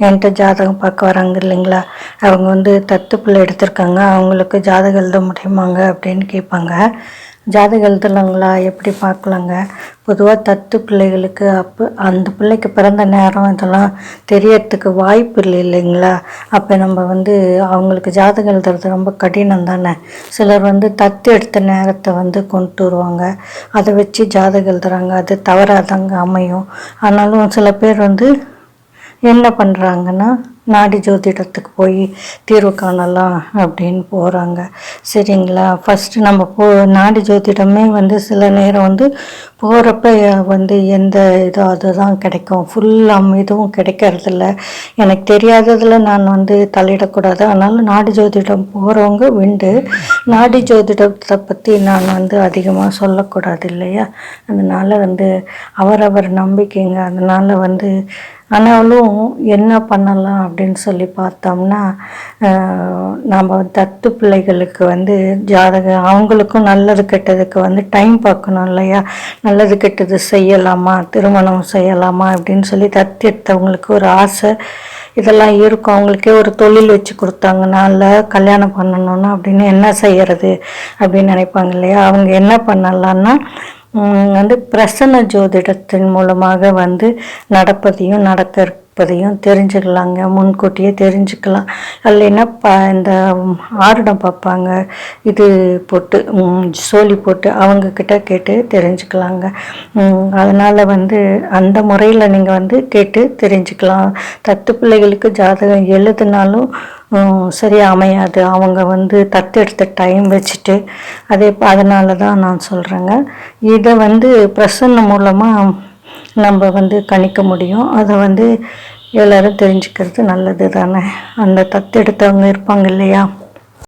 என்கிட்ட ஜாதகம் பார்க்க வராங்க இல்லைங்களா? அவங்க வந்து தத்து பிள்ளை எடுத்திருக்காங்க. அவங்களுக்கு ஜாதகம் எழுத முடியுமாங்க அப்படின்னு கேட்பாங்க. ஜாதகம் எழுதலாங்களா? எப்படி பார்க்கலாங்க? பொதுவாக தத்து பிள்ளைகளுக்கு அப்போ அந்த பிள்ளைக்கு பிறந்த நேரம் இதெல்லாம் தெரியறதுக்கு வாய்ப்பு இல்லை இல்லைங்களா? அப்போ நம்ம வந்து அவங்களுக்கு ஜாதகம் எழுதுறது ரொம்ப கடினம் தானே? சிலர் வந்து தத்து எடுத்த நேரத்தை வந்து கொண்டு வருவாங்க. அதை வச்சு ஜாதகம் எழுதுறாங்க. அது தவறாதாங்க அமையும். ஆனாலும் சில பேர் வந்து என்ன பண்ணுறாங்கன்னா நாடி ஜோதிடத்துக்கு போய் தீர்வு காணலாம் அப்படின்னு போகிறாங்க சரிங்களா? ஃபஸ்ட்டு நம்ம போ நாடி ஜோதிடமே வந்து சில நேரம் வந்து போகிறப்ப வந்து எந்த இதோ அதுதான் கிடைக்கும். ஃபுல் இதுவும் கிடைக்கிறதில்ல. எனக்கு தெரியாததில் நான் வந்து தலையிடக்கூடாது அதனால் நாடி ஜோதிடம் போகிறவங்க விண்டு நாடி ஜோதிடத்தை பற்றி நான் வந்து அதிகமாக சொல்லக்கூடாது இல்லையா? அதனால் வந்து அவரவர் நம்பிக்கைங்க. அதனால் வந்து ஆனாலும் என்ன பண்ணலாம் அப்படின்னு சொல்லி பார்த்தோம்னா நம்ம தத்து பிள்ளைகளுக்கு வந்து ஜாதகம் அவங்களுக்கும் நல்லது கெட்டதுக்கு வந்து டைம் பார்க்கணும் இல்லையா? நல்லது கெட்டது செய்யலாமா? திருமணம் செய்யலாமா? அப்படின்னு சொல்லி தத்து எடுத்தவங்களுக்கு ஒரு ஆசை. இதெல்லாம் இருக்கும். அவங்களுக்கே ஒரு தொழில் வச்சு கொடுத்தாங்கன்னா இல்லை கல்யாணம் பண்ணணும்னா அப்படின்னு என்ன செய்யறது அப்படின்னு நினைப்பாங்க இல்லையா? அவங்க என்ன பண்ணலான்னா வந்து பிரசன்ன ஜோதிடத்தின் மூலமாக வந்து நடப்பதையும் நடத்த இருப்பதையும் தெரிஞ்சுக்கலாங்க முன்கூட்டியே தெரிஞ்சுக்கலாம். இல்லைன்னா ப இந்த ஆருடம் பார்ப்பாங்க இது போட்டு சோழி போட்டு அவங்கக்கிட்ட கேட்டு தெரிஞ்சுக்கலாங்க. அதனால் வந்து அந்த முறையில் நீங்கள் வந்து கேட்டு தெரிஞ்சுக்கலாம். தத்து பிள்ளைகளுக்கு ஜாதகம் எழுதுனாலும் சரியாக அமையாது. அவங்க வந்து தத்தெடுத்த டைம் வச்சுட்டு அதே அதனால தான் நான் சொல்கிறேங்க இதை வந்து பிரசன்ன மூலமாக நம்ம வந்து கணிக்க முடியும். அதை வந்து எல்லோரும் தெரிஞ்சுக்கிறது நல்லது தானே அந்த தத்தெடுத்தவங்க இருப்பாங்க இல்லையா?